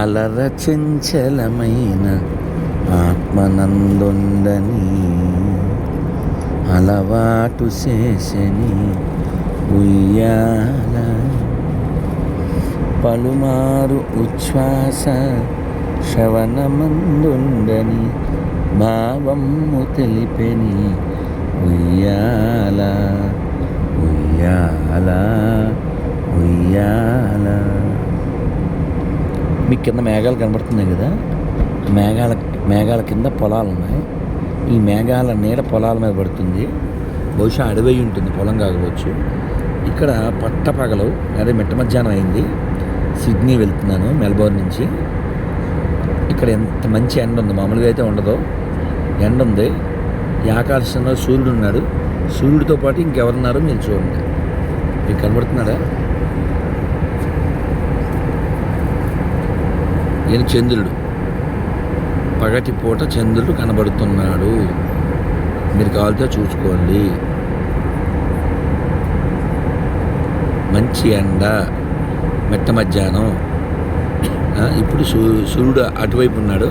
అలర చెంచలమైన ఆత్మనందొండని అలవాటు చేసని ఉయ్యాల. పలుమారు ఉచ్ఛ్వాస శ్రవణమందుండని భావము తెలిపెని ఉయ్యాల ఉయ్యాల ఉయ్యాల. మీకు కింద మేఘాలు కనబడుతున్నాయి కదా? మేఘాల మేఘాల కింద పొలాలు ఉన్నాయి. ఈ మేఘాల నీడ పొలాల మీద పడుతుంది. బహుశా అడవి ఉంటుంది పొలం కాకపోవచ్చు. ఇక్కడ పట్టపగలు అదే మిట్ట మధ్యాహ్నం అయింది. సిడ్నీ వెళ్తున్నాను మెల్బోర్న్ నుంచి. ఇక్కడ ఎంత మంచి ఎండ ఉంది. మామూలుగా అయితే ఉండదు. ఎండ ఉంది. ఈ ఆకాశంలో సూర్యుడు ఉన్నాడు. సూర్యుడితో పాటు ఇంకెవరున్నారో? మీరు చూడండి. మీకు కనబడుతున్నాడా ఈయన చంద్రుడు. పగటి పూట చంద్రుడు కనబడుతున్నాడు. మీరు కావాలితే చూసుకోండి. మంచి ఎండ మెట్ట మధ్యాహ్నం. ఇప్పుడు సూ సూర్యుడు అటువైపు ఉన్నాడు.